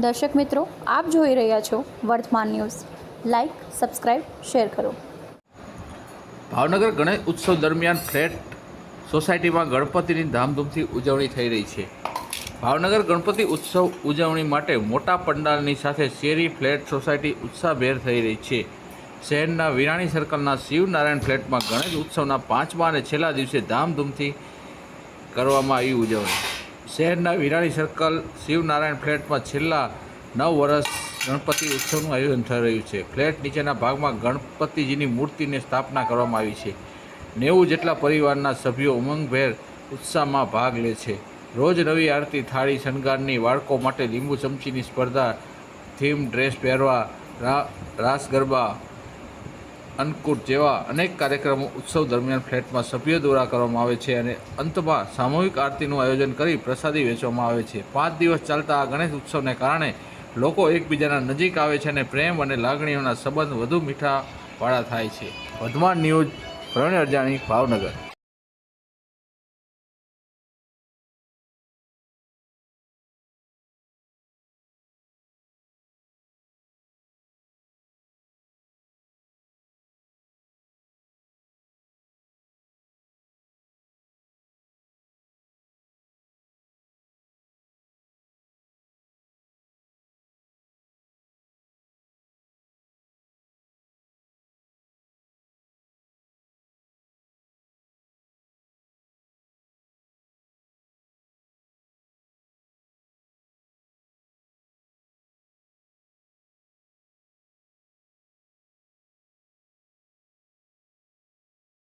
દર્શક મિત્રો, આપ જોઈ રહ્યા છો વર્તમાન ન્યૂઝ. લાઇક સબસ્ક્રાઇબ શેર કરો. ભાવનગર ગણેશ ઉત્સવ દરમિયાન ફ્લેટ સોસાયટીમાં ગણપતિની ધામધૂમથી ઉજવણી થઈ રહી છે. ભાવનગર ગણપતિ ઉત્સવ ઉજવણી માટે મોટા પંડાલની સાથે શેરી ફ્લેટ સોસાયટી ઉત્સાહભેર થઈ રહી છે. શહેરના વિરાણી સર્કલના શિવનારાયણ ફ્લેટમાં ગણેશ ઉત્સવના પાંચમા અને છેલ્લા દિવસે ધામધૂમથી કરવામાં આવી ઉજવણી. શહેરના વિરાણી સર્કલ શિવનારાયણ ફ્લેટમાં છેલ્લા નવ વર્ષ ગણપતિ ઉત્સવનું આયોજન થઈ રહ્યું છે. ફ્લેટ નીચેના ભાગમાં ગણપતિજીની મૂર્તિની સ્થાપના કરવામાં આવી છે. નેવું જેટલા પરિવારના સભ્યો ઉમંગભેર ઉત્સાહમાં ભાગ લે છે. રોજ નવી આરતી, થાળી, શણગારની બાળકો માટે લીંબુ ચમચીની સ્પર્ધા, થીમ ડ્રેસ પહેરવા રાસ ગરબા અન્નકૂટ જેવા અનેક કાર્યક્રમો ઉત્સવ દરમિયાન ફ્લેટમાં સભ્યો દ્વારા કરવામાં આવે છે અને અંતમાં સામૂહિક આરતીનું આયોજન કરી પ્રસાદી વેચવામાં આવે છે. પાંચ દિવસ ચાલતા આ ગણેશ ઉત્સવને કારણે લોકો એકબીજાના નજીક આવે છે અને પ્રેમ અને લાગણીઓના સંબંધ વધુ મીઠાવાળા થાય છે. વર્ધમાન ન્યૂઝ પ્રવીણ અરજાણી, ભાવનગર.